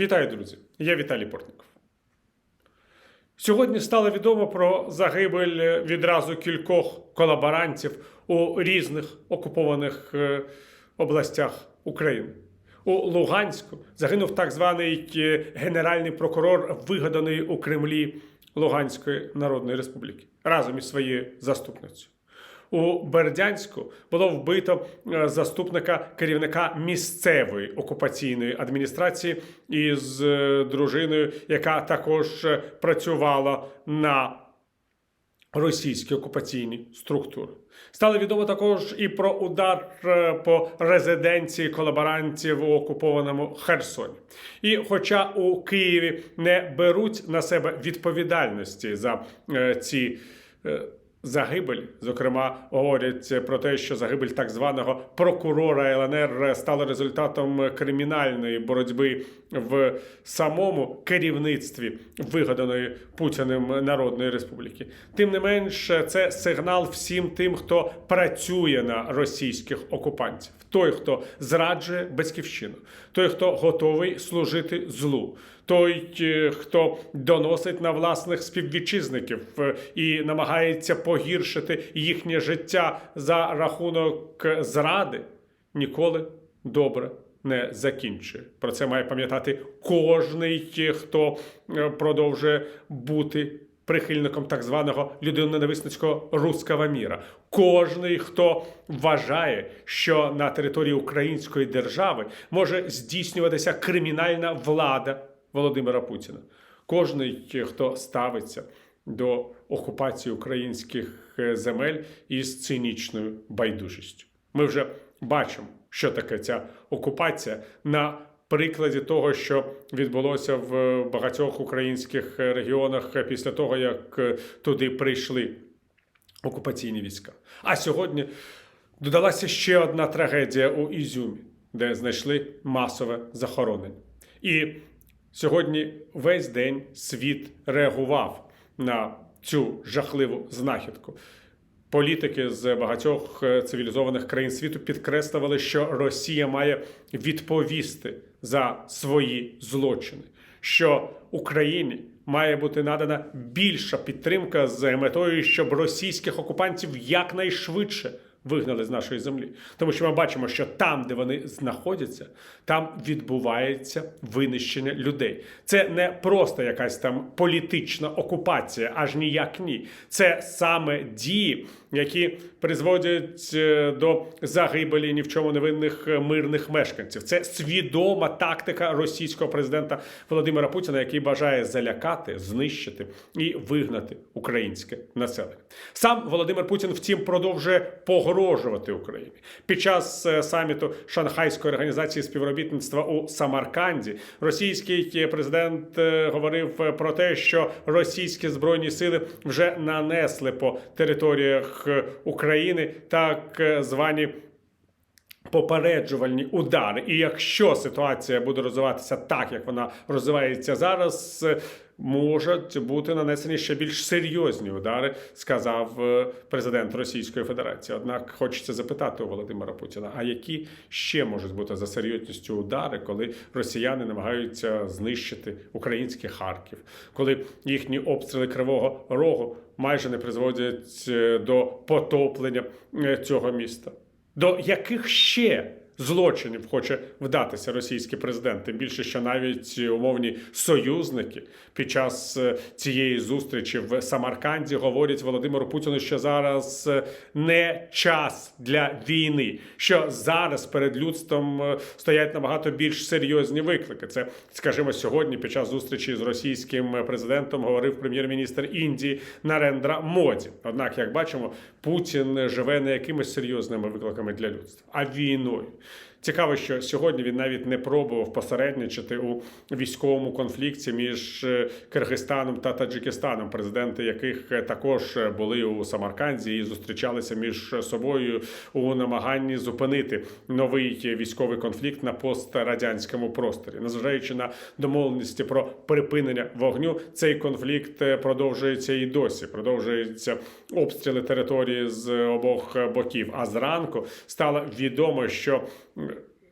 Вітаю, друзі! Я Віталій Портников. Сьогодні стало відомо про загибель відразу кількох колаборантів у різних окупованих е, областях України. У Луганську загинув так званий е, генеральний прокурор, вигаданий у Кремлі Луганської Народної Республіки разом із своєю заступницею. У Бердянську було вбито е, заступника керівника місцевої окупаційної адміністрації із е, дружиною, яка також е, працювала на російські окупаційні структури. Стало відомо також і про удар по резиденції колаборантів у окупованому Херсоні. І хоча у Києві не беруть на себе відповідальності за ці загибель, зокрема, говорять про те, що загибель так званого прокурора ЛНР стала результатом кримінальної боротьби в самому керівництві вигаданої Путіним Народної Республіки. Тим не менш, це сигнал всім тим, хто працює на російських окупантів, той, хто зраджує батьківщину, той, хто готовий служити злу. Той, е, хто доносить на власних співвітчизників е, і намагається погіршити їхнє життя за рахунок зради, ніколи добре не закінчує. Про це має пам'ятати кожний, хто е, продовжує бути прихильником так званого людиноненависницького руского міра. Кожний, хто вважає, що на території української держави може здійснюватися кримінальна влада Володимира Путіна. Кожний, хто ставиться до окупації українських е, земель із цинічною байдужістю. Ми вже бачимо, що таке ця окупація на прикладі того, що відбулося в багатьох українських регіонах після того, як е, туди прийшли окупаційні війська. А сьогодні додалася ще одна трагедія у Ізюмі, де знайшли масове захоронення. І сьогодні весь день світ реагував на цю жахливу знахідку. Політики з багатьох е, цивілізованих країн світу підкреслювали, що Росія має відповісти за свої злочини, що Україні має бути надана більша підтримка з метою, щоб російських окупантів якнайшвидше вигнали з нашої землі. Тому що ми бачимо, що там, де вони знаходяться, там відбувається винищення людей. Це не просто якась там політична окупація, аж ніяк ні. Це саме дії, які призводять е, до загибелі ні в чому невинних е, мирних мешканців. Це свідома тактика російського президента Володимира Путіна, який бажає залякати, знищити і вигнати українське населення. Сам Володимир Путін, втім, продовжує погрожувати Україні під час е, саміту Шанхайської організації співробітництва у Самарканді. Російський президент е, говорив е, про те, що російські збройні сили вже нанесли по територіях е, України так е, звані. Попереджувальні удари, і якщо ситуація буде розвиватися так, як вона розвивається зараз, можуть бути нанесені ще більш серйозні удари, сказав е, президент Російської Федерації. Однак хочеться запитати у Володимира Путіна: а які ще можуть бути за серйозністю удари, коли росіяни намагаються знищити український Харків, коли їхні обстріли Кривого Рогу майже не призводять е, до потоплення е, цього міста? До яких ще злочинів хоче вдатися російський президент? Тим більше, що навіть умовні союзники під час е, цієї зустрічі в Самарканді говорять Володимиру Путіну, що зараз е, не час для війни, що зараз перед людством е, стоять набагато більш серйозні виклики. Це, скажімо, сьогодні під час зустрічі з російським президентом говорив прем'єр-міністр Індії Нарендра Моді. Однак, як бачимо, Путін живе не якимись серйозними викликами для людства, а війною. Цікаво, що сьогодні він навіть не пробував посередничати у військовому конфлікті між е, Киргизстаном та Таджикистаном, президенти яких е, також були у Самарканді і зустрічалися між собою у намаганні зупинити новий військовий конфлікт на пострадянському просторі, незважаючи на домовленості про припинення вогню, цей конфлікт е, продовжується і досі. Продовжуються обстріли території з обох боків. А зранку стало відомо, що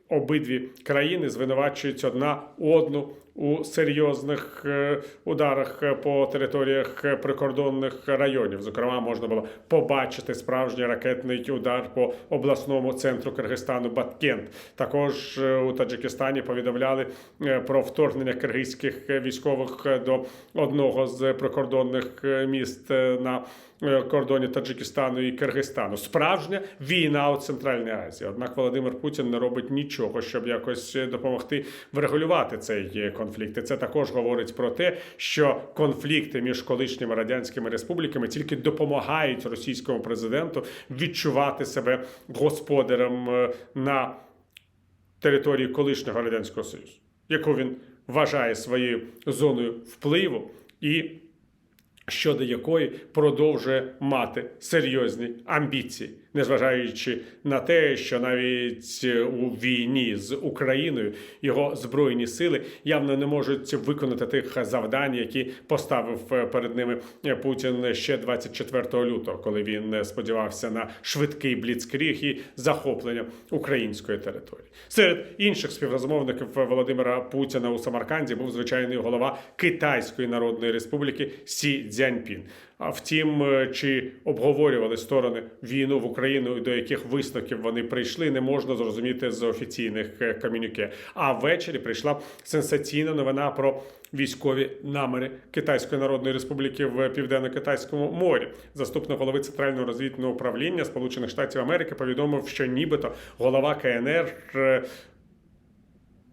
обидві країни звинувачують одна одну у серйозних е, ударах е, по територіях е, прикордонних районів. Зокрема, можна було побачити справжній ракетний удар по обласному центру Киргизстану Баткент. Також у Таджикистані повідомляли про вторгнення киргизьких військових до одного з прикордонних міст на кордоні Таджикистану і Киргизстану. Справжня війна у Центральній Азії. Однак Володимир Путін не робить нічого, щоб якось допомогти врегулювати цей конфлікт. І це також говорить про те, що конфлікти між колишніми радянськими республіками тільки допомагають російському президенту відчувати себе господарем е, на території колишнього радянського союзу, яку він вважає своєю зоною впливу і щодо якої продовжує мати серйозні амбіції, незважаючи на те, що навіть у війні з Україною його збройні сили явно не можуть виконати тих завдань, які поставив перед ними Путін ще 24 лютого, коли він сподівався на швидкий бліцкріг і захоплення української території. Серед інших співрозмовників Володимира Путіна у Самарканді був звичайний голова Китайської Народної Республіки Сі Цзяньпін. А втім, е, чи обговорювали сторони війну в Україну і до яких висновків вони прийшли, не можна зрозуміти з офіційних е, комюніке. А ввечері прийшла сенсаційна новина про військові наміри Китайської Народної Республіки в південно-китайському морі. Заступник голови центрального розвідного управління Сполучених Штатів Америки повідомив, що нібито голова КНР.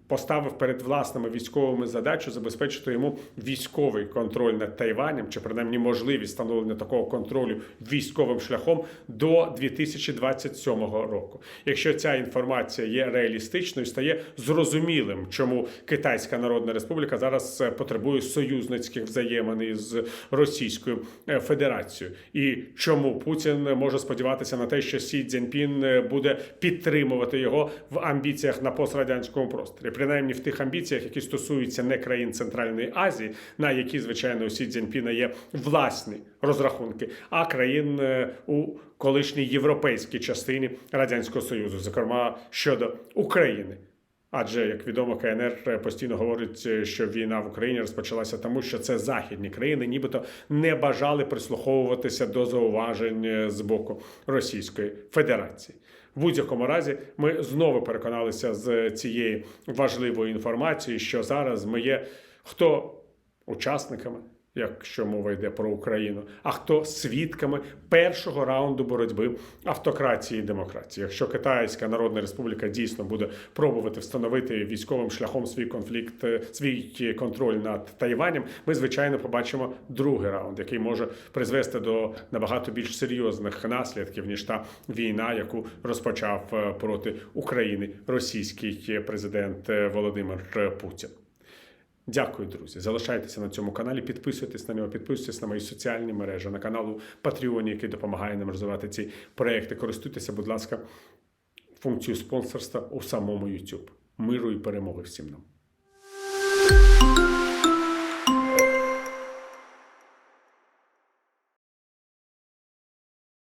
Поставив перед власними військовими задачу забезпечити йому військовий контроль над Тайванем, чи принаймні можливість встановлення такого контролю військовим шляхом до 2027 року. Якщо ця інформація є реалістичною, стає зрозумілим, чому Китайська Народна Республіка зараз е, потребує союзницьких взаємин із Російською е, Федерацією, і чому Путін може сподіватися на те, що Сі Цзіньпін е, буде підтримувати його в амбіціях на пострадянському просторі, принаймні в тих амбіціях, які стосуються не країн Центральної Азії, на які звичайно у Сі є власні розрахунки, а країн е, у колишній європейській частині радянського союзу, зокрема щодо України. Адже, як відомо, КНР постійно говорить, е, що війна в Україні розпочалася тому, що це західні країни, нібито не бажали прислуховуватися до зауважень е, з боку Російської Федерації. В будь-якому разі ми знову переконалися з цієї важливої інформації, що зараз ми є хто учасниками, якщо мова йде про Україну, а хто свідками першого раунду боротьби автократії і демократії. Якщо Китайська Народна Республіка дійсно буде пробувати встановити військовим шляхом свій конфлікт, е, свій контроль над Тайванем, ми звичайно побачимо другий раунд, який може призвести до набагато більш серйозних наслідків ніж та війна, яку розпочав е, проти України російський президент е, Володимир Путін. Дякую, друзі. Залишайтеся на цьому каналі, підписуйтесь на нього, підписуйтесь на мої соціальні мережі, на каналу Patreon, який допомагає нам розвивати ці проекти. Користуйтеся, будь ласка, функцією спонсорства у самому YouTube. Миру і перемоги всім нам.